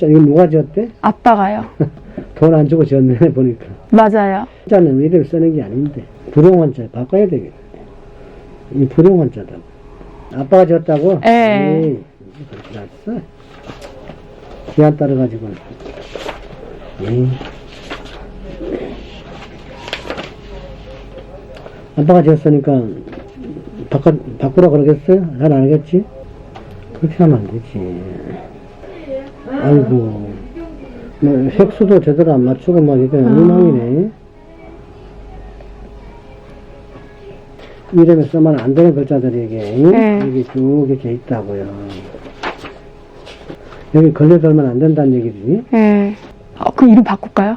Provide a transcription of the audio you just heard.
자, 이거 누가 지었대? 아빠가요. 돈 안 주고 지었네, 보니까. 맞아요. 자는 이대로 쓰는 게 아닌데. 부동환자 바꿔야 되겠네. 이 부동환자다. 아빠가 지었다고? 예. 났어. 기한 따라가지고. 에이. 아빠가 지었으니까 바꿔, 바꾸라 그러겠어요? 잘안 하겠지? 그렇게 하면 안 되지. 아이고. 뭐, 획수도 제대로 안 맞추고 막 이게 엉망이네. 이름에 쓰면 안 되는 글자들이 이게, 네. 여기 쭉 이렇게 있다고요. 여기 걸려들면 안 된다는 얘기지. 예. 어, 그 이름 바꿀까요?